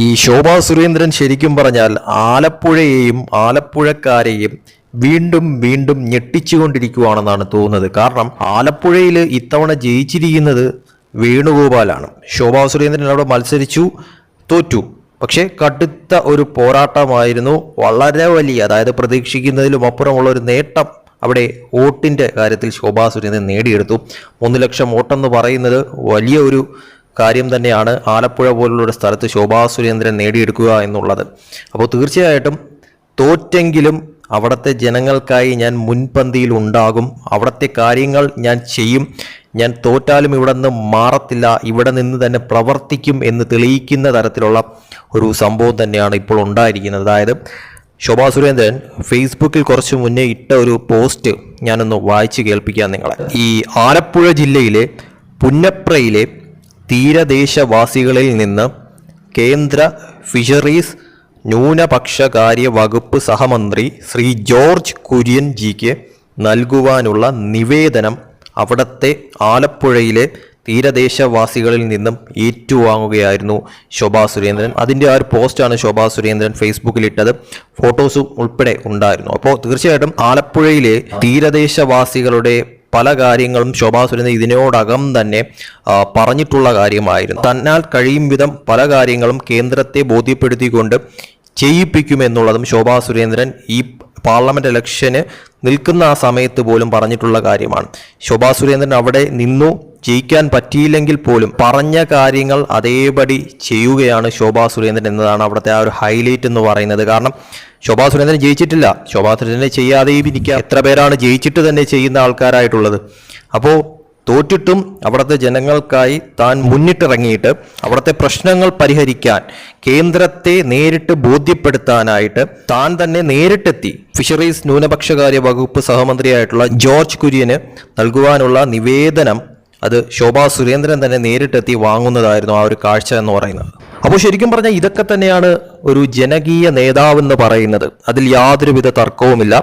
ഈ ശോഭാ സുരേന്ദ്രൻ ശരിക്കും പറഞ്ഞാൽ ആലപ്പുഴയെയും ആലപ്പുഴക്കാരെയും വീണ്ടും വീണ്ടും ഞെട്ടിച്ചുകൊണ്ടിരിക്കുവാണെന്നാണ് തോന്നുന്നത്. കാരണം ആലപ്പുഴയിൽ ഇത്തവണ ജയിച്ചിരിക്കുന്നത് വേണുഗോപാലാണ്. ശോഭാ സുരേന്ദ്രൻ അവിടെ മത്സരിച്ചു തോറ്റു. പക്ഷേ കടുത്ത ഒരു പോരാട്ടമായിരുന്നു. വളരെ വലിയ അതായത് പ്രതീക്ഷിക്കുന്നതിലും അപ്പുറമുള്ള ഒരു നേട്ടം അവിടെ വോട്ടിന്റെ കാര്യത്തിൽ ശോഭാ സുരേന്ദ്രൻ നേടിയെടുത്തു. മൂന്ന് ലക്ഷം വോട്ടെന്ന് പറയുന്നത് വലിയ ഒരു കാര്യം തന്നെയാണ് ആലപ്പുഴ പോലുള്ള സ്ഥലത്ത് ശോഭാ സുരേന്ദ്രൻ നേടിയെടുക്കുക എന്നുള്ളത്. അപ്പോൾ തീർച്ചയായിട്ടും തോറ്റെങ്കിലും അവിടുത്തെ ജനങ്ങൾക്കായി ഞാൻ മുൻപന്തിയിൽ ഉണ്ടാകും. അവിടുത്തെ കാര്യങ്ങൾ ഞാൻ ചെയ്യും. ഞാൻ തോറ്റാലും ഇവിടെ നിന്ന് മാറത്തില്ല. ഇവിടെ നിന്ന് തന്നെ പ്രവർത്തിക്കും എന്ന് തെളിയിക്കുന്ന തരത്തിലുള്ള ഒരു സംഭവം തന്നെയാണ് ഇപ്പോൾ ഉണ്ടായിരിക്കുന്നത്. അതായത് ശോഭാ സുരേന്ദ്രൻ ഫേസ്ബുക്കിൽ കുറച്ച് മുന്നേ ഇട്ട ഒരു പോസ്റ്റ് ഞാനൊന്ന് വായിച്ച് കേൾപ്പിക്കാം നിങ്ങളെ. ഈ ആലപ്പുഴ ജില്ലയിലെ പുന്നപ്രയിലെ തീരദേശവാസികളിൽ നിന്ന് കേന്ദ്ര ഫിഷറീസ് ന്യൂനപക്ഷകാര്യ വകുപ്പ് സഹമന്ത്രി ശ്രീ ജോർജ് കുര്യൻ ജിക്ക് നൽകുവാനുള്ള നിവേദനം അവിടത്തെ ആലപ്പുഴയിലെ തീരദേശവാസികളിൽ നിന്നും ഏറ്റുവാങ്ങുകയായിരുന്നു ശോഭാ സുരേന്ദ്രൻ. അതിന്റെ ആ ഒരു പോസ്റ്റാണ് ശോഭാ സുരേന്ദ്രൻ ഫേസ്ബുക്കിൽ ഇട്ടത് ഫോട്ടോസും ഉൾപ്പെടെ ഉണ്ടായിരുന്നു. അപ്പോൾ തീർച്ചയായിട്ടും ആലപ്പുഴയിലെ തീരദേശവാസികളുടെ പല കാര്യങ്ങളും ശോഭാ സുരേന്ദ്രൻ ഇതിനോടകം തന്നെ പറഞ്ഞിട്ടുള്ള കാര്യമായിരുന്നു. തന്നാൽ കഴിയും വിധം പല കാര്യങ്ങളും കേന്ദ്രത്തെ ബോധ്യപ്പെടുത്തിക്കൊണ്ട് ചെയ്യിപ്പിക്കുമെന്നുള്ളതും ശോഭാ സുരേന്ദ്രൻ ഈ പാർലമെന്റ് ഇലക്ഷന് നിൽക്കുന്ന ആ സമയത്ത് പോലും പറഞ്ഞിട്ടുള്ള കാര്യമാണ്. ശോഭാ സുരേന്ദ്രൻ അവിടെ നിന്നു ജയിക്കാൻ പറ്റിയില്ലെങ്കിൽ പോലും പറഞ്ഞ കാര്യങ്ങൾ അതേപടി ചെയ്യുകയാണ് ശോഭാ സുരേന്ദ്രൻ എന്നതാണ് അവിടുത്തെ ആ ഒരു ഹൈലൈറ്റ് എന്ന് പറയുന്നത്. കാരണം ശോഭാ സുരേന്ദ്രൻ ജയിച്ചിട്ടില്ല. ശോഭാ സുരേന്ദ്രനെ ചെയ്യാതെയും ഇരിക്കാം എത്ര പേരാണ് ജയിച്ചിട്ട് തന്നെ ചെയ്യുന്ന ആൾക്കാരായിട്ടുള്ളത്. അപ്പോൾ തോറ്റിട്ടും അവിടുത്തെ ജനങ്ങൾക്കായി താൻ മുന്നിട്ടിറങ്ങിയിട്ട് അവിടുത്തെ പ്രശ്നങ്ങൾ പരിഹരിക്കാൻ കേന്ദ്രത്തെ നേരിട്ട് ബോധ്യപ്പെടുത്താനായിട്ട് താൻ തന്നെ നേരിട്ടെത്തി. ഫിഷറീസ് ന്യൂനപക്ഷകാര്യ വകുപ്പ് സഹമന്ത്രിയായിട്ടുള്ള ജോർജ് കുര്യന് നൽകുവാനുള്ള നിവേദനം അത് ശോഭാ സുരേന്ദ്രൻ തന്നെ നേരിട്ടെത്തി വാങ്ങുന്നതായിരുന്നു ആ ഒരു കാഴ്ച എന്ന് പറയുന്നത്. അപ്പോൾ ശരിക്കും പറഞ്ഞാൽ ഇതൊക്കെ തന്നെയാണ് ഒരു ജനകീയ നേതാവെന്ന് പറയുന്നത്. അതിൽ യാതൊരുവിധ തർക്കവുമില്ല.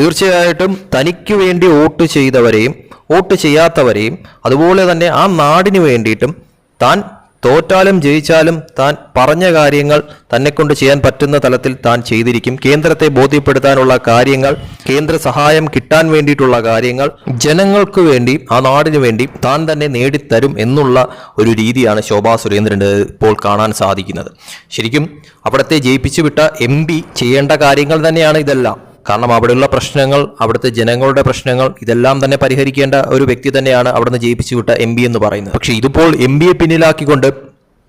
തീർച്ചയായിട്ടും തനിക്ക് വേണ്ടി വോട്ട് ചെയ്തവരെയും വോട്ട് ചെയ്യാത്തവരെയും അതുപോലെ തന്നെ ആ നാടിന് വേണ്ടിയിട്ടും താൻ തോറ്റാലും ജയിച്ചാലും താൻ പറഞ്ഞ കാര്യങ്ങൾ തന്നെക്കൊണ്ട് ചെയ്യാൻ പറ്റുന്ന തലത്തിൽ താൻ ചെയ്തിരിക്കും. കേന്ദ്രത്തെ ബോധ്യപ്പെടുത്താനുള്ള കാര്യങ്ങൾ കേന്ദ്ര സഹായം കിട്ടാൻ വേണ്ടിയിട്ടുള്ള കാര്യങ്ങൾ ജനങ്ങൾക്ക് വേണ്ടി ആ നാടിന് വേണ്ടി താൻ തന്നെ നേടിത്തരും എന്നുള്ള ഒരു രീതിയാണ് ശോഭാ സുരേന്ദ്രന്റെ ഇപ്പോൾ കാണാൻ സാധിക്കുന്നത്. ശരിക്കും അവിടത്തെ ജയിപ്പിച്ചു വിട്ട എം ചെയ്യേണ്ട കാര്യങ്ങൾ തന്നെയാണ് ഇതെല്ലാം. കാരണം അവിടെയുള്ള പ്രശ്നങ്ങൾ അവിടുത്തെ ജനങ്ങളുടെ പ്രശ്നങ്ങൾ ഇതെല്ലാം തന്നെ പരിഹരിക്കേണ്ട ഒരു വ്യക്തി തന്നെയാണ് അവിടുന്ന് ജയിപ്പിച്ചു വിട്ട എം എന്ന് പറയുന്നത്. പക്ഷെ ഇതിപ്പോൾ എം ബിയെ പിന്നിലാക്കിക്കൊണ്ട്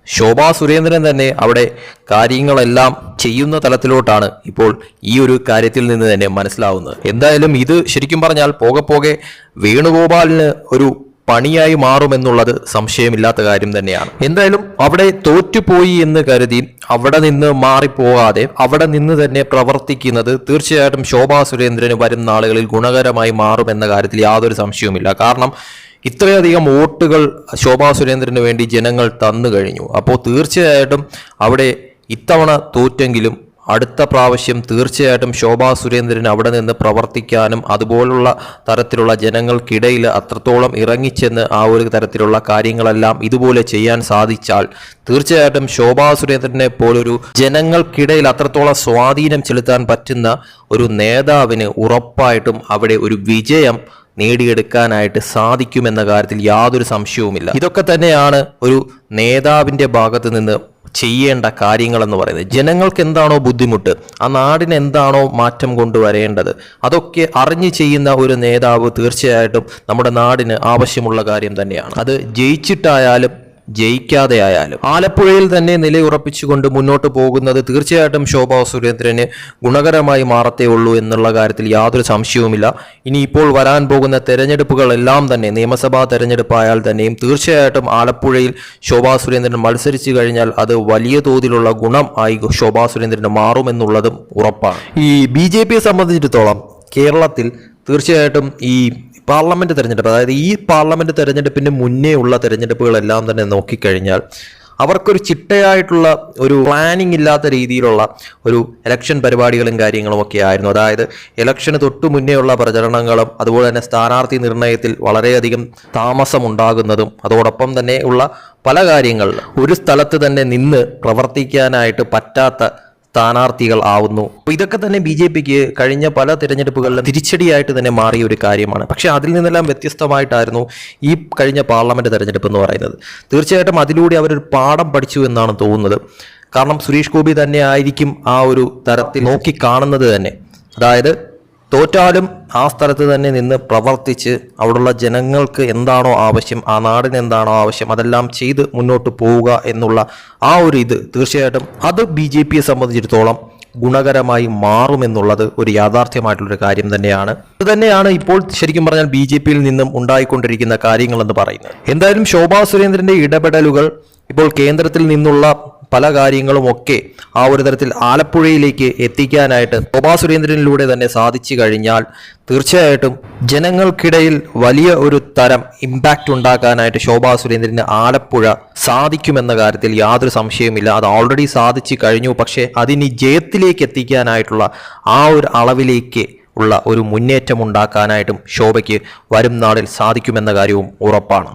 ശോഭാ സുരേന്ദ്രൻ തന്നെ അവിടെ കാര്യങ്ങളെല്ലാം ചെയ്യുന്ന തലത്തിലോട്ടാണ് ഇപ്പോൾ ഈ ഒരു കാര്യത്തിൽ നിന്ന് തന്നെ മനസ്സിലാവുന്നത്. എന്തായാലും ഇത് ശരിക്കും പറഞ്ഞാൽ പോകെ പോകെ വേണുഗോപാലിന് ഒരു പണിയായി മാറുമെന്നുള്ളത് സംശയമില്ലാത്ത കാര്യം തന്നെയാണ്. എന്തായാലും അവിടെ തോറ്റുപോയി എന്ന് കരുതി അവിടെ നിന്ന് മാറിപ്പോകാതെ അവിടെ നിന്ന് തന്നെ പ്രവർത്തിക്കുന്നത് തീർച്ചയായിട്ടും ശോഭാ സുരേന്ദ്രന് വരും നാളുകളിൽ ഗുണകരമായി മാറുമെന്ന കാര്യത്തിൽ യാതൊരു സംശയവുമില്ല. കാരണം ഇത്രയധികം വോട്ടുകൾ ശോഭാ സുരേന്ദ്രന് വേണ്ടി ജനങ്ങൾ തന്നു കഴിഞ്ഞു. അപ്പോൾ തീർച്ചയായിട്ടും അവിടെ ഇത്തവണ തോറ്റെങ്കിലും അടുത്ത പ്രാവശ്യം തീർച്ചയായിട്ടും ശോഭാ സുരേന്ദ്രൻ അവിടെ നിന്ന് പ്രവർത്തിക്കാനും അതുപോലുള്ള തരത്തിലുള്ള ജനങ്ങൾക്കിടയിൽ അത്രത്തോളം ഇറങ്ങിച്ചെന്ന് ആ ഒരു തരത്തിലുള്ള കാര്യങ്ങളെല്ലാം ഇതുപോലെ ചെയ്യാൻ സാധിച്ചാൽ തീർച്ചയായിട്ടും ശോഭാ സുരേന്ദ്രനെ പോലൊരു ജനങ്ങൾക്കിടയിൽ അത്രത്തോളം സ്വാധീനം ചെലുത്താൻ പറ്റുന്ന ഒരു നേതാവിന് ഉറപ്പായിട്ടും അവിടെ ഒരു വിജയം നേടിയെടുക്കാനായിട്ട് സാധിക്കുമെന്ന കാര്യത്തിൽ യാതൊരു സംശയവുമില്ല. ഇതൊക്കെ തന്നെയാണ് ഒരു നേതാവിന്റെ ഭാഗത്ത് നിന്ന് ചെയ്യേണ്ട കാര്യങ്ങളെന്ന് പറയുന്നത്. ജനങ്ങൾക്ക് എന്താണോ ബുദ്ധിമുട്ട് ആ നാടിന് എന്താണോ മാറ്റം കൊണ്ടുവരേണ്ടത് അതൊക്കെ അറിഞ്ഞു ചെയ്യുന്ന ഒരു നേതാവ് തീർച്ചയായിട്ടും നമ്മുടെ നാടിന് ആവശ്യമുള്ള കാര്യം തന്നെയാണ്. അത് ജയിച്ചിട്ടായാലും ജയിക്കാതെ ആയാലും ആലപ്പുഴയിൽ തന്നെ നിലയുറപ്പിച്ചുകൊണ്ട് മുന്നോട്ട് പോകുന്നത് തീർച്ചയായിട്ടും ശോഭാ സുരേന്ദ്രന് ഗുണകരമായി മാറത്തേ ഉള്ളൂ എന്നുള്ള കാര്യത്തിൽ യാതൊരു സംശയവുമില്ല. ഇനി ഇപ്പോൾ വരാൻ പോകുന്ന തെരഞ്ഞെടുപ്പുകളെല്ലാം തന്നെ നിയമസഭാ തെരഞ്ഞെടുപ്പായാൽ തന്നെയും തീർച്ചയായിട്ടും ആലപ്പുഴയിൽ ശോഭാ സുരേന്ദ്രൻ മത്സരിച്ചു കഴിഞ്ഞാൽ അത് വലിയ തോതിലുള്ള ഗുണം ആയി ശോഭാ സുരേന്ദ്രന് മാറുമെന്നുള്ളതും ഉറപ്പാണ്. ഈ ബി ജെ പിയെ സംബന്ധിച്ചിടത്തോളം കേരളത്തിൽ തീർച്ചയായിട്ടും ഈ പാർലമെന്റ് തെരഞ്ഞെടുപ്പ് അതായത് ഈ പാർലമെന്റ് തെരഞ്ഞെടുപ്പിന് മുന്നേ ഉള്ള തെരഞ്ഞെടുപ്പുകളെല്ലാം തന്നെ നോക്കിക്കഴിഞ്ഞാൽ അവർക്കൊരു ചിട്ടയായിട്ടുള്ള ഒരു പ്ലാനിങ് ഇല്ലാത്ത രീതിയിലുള്ള ഒരു ഇലക്ഷൻ പരിപാടികളും കാര്യങ്ങളും ഒക്കെ ആയിരുന്നു. അതായത് ഇലക്ഷന് തൊട്ടു മുന്നേയുള്ള പ്രചരണങ്ങളും അതുപോലെ തന്നെ സ്ഥാനാർത്ഥി നിർണയത്തിൽ വളരെയധികം താമസമുണ്ടാകുന്നതും അതോടൊപ്പം തന്നെ ഉള്ള പല കാര്യങ്ങൾ ഒരു സ്ഥലത്ത് തന്നെ നിന്ന് പ്രവർത്തിക്കാനായിട്ട് പറ്റാത്ത സ്ഥാനാർത്ഥികൾ ആവുന്നു. ഇതൊക്കെ തന്നെ ബി ജെ പിക്ക് കഴിഞ്ഞ പല തിരഞ്ഞെടുപ്പുകളിലും തിരിച്ചടിയായിട്ട് തന്നെ മാറിയ ഒരു കാര്യമാണ്. പക്ഷേ അതിൽ നിന്നെല്ലാം വ്യത്യസ്തമായിട്ടായിരുന്നു ഈ കഴിഞ്ഞ പാർലമെന്റ് തെരഞ്ഞെടുപ്പ് എന്ന് പറയുന്നത്. തീർച്ചയായിട്ടും അതിലൂടെ അവരൊരു പാഠം പഠിച്ചു എന്നാണ് തോന്നുന്നത്. കാരണം സുരേഷ് ഗോപി തന്നെ ആയിരിക്കും ആ ഒരു തരത്തിൽ നോക്കി കാണുന്നത് തന്നെ. അതായത് തോറ്റാലും ആ സ്ഥലത്ത് തന്നെ നിന്ന് പ്രവർത്തിച്ച് അവിടെയുള്ള ജനങ്ങൾക്ക് എന്താണോ ആവശ്യം ആ നാടിന് എന്താണോ ആവശ്യം അതെല്ലാം ചെയ്ത് മുന്നോട്ട് പോവുക എന്നുള്ള ആ ഒരു ഇത് തീർച്ചയായിട്ടും അത് ബി ജെ പിയെ സംബന്ധിച്ചിടത്തോളം ഗുണകരമായി മാറുമെന്നുള്ളത് ഒരു യാഥാർത്ഥ്യമായിട്ടുള്ളൊരു കാര്യം തന്നെയാണ്. ഇത് തന്നെയാണ് ഇപ്പോൾ ശരിക്കും പറഞ്ഞാൽ ബി ജെ പിയിൽ നിന്നും ഉണ്ടായിക്കൊണ്ടിരിക്കുന്ന കാര്യങ്ങളെന്ന് പറയുന്നത്. എന്തായാലും ശോഭാ സുരേന്ദ്രന്റെ ഇടപെടലുകൾ ഇപ്പോൾ കേന്ദ്രത്തിൽ നിന്നുള്ള പല കാര്യങ്ങളുമൊക്കെ ആ ഒരു തരത്തിൽ ആലപ്പുഴയിലേക്ക് എത്തിക്കാനായിട്ട് ശോഭാ സുരേന്ദ്രനിലൂടെ തന്നെ സാധിച്ചു കഴിഞ്ഞാൽ തീർച്ചയായിട്ടും ജനങ്ങൾക്കിടയിൽ വലിയ ഒരു തരം ഇമ്പാക്റ്റ് ഉണ്ടാക്കാനായിട്ട് ശോഭാ സുരേന്ദ്രന് ആലപ്പുഴ സാധിക്കുമെന്ന കാര്യത്തിൽ യാതൊരു സംശയവുമില്ല. അത് ഓൾറെഡി സാധിച്ചു കഴിഞ്ഞു. പക്ഷേ അതിനി ജയത്തിലേക്ക് എത്തിക്കാനായിട്ടുള്ള ആ ഒരു അളവിലേക്ക് ഉള്ള ഒരു മുന്നേറ്റം ഉണ്ടാക്കാനായിട്ടും ശോഭയ്ക്ക് വരും നാളിൽ സാധിക്കുമെന്ന കാര്യവും ഉറപ്പാണ്.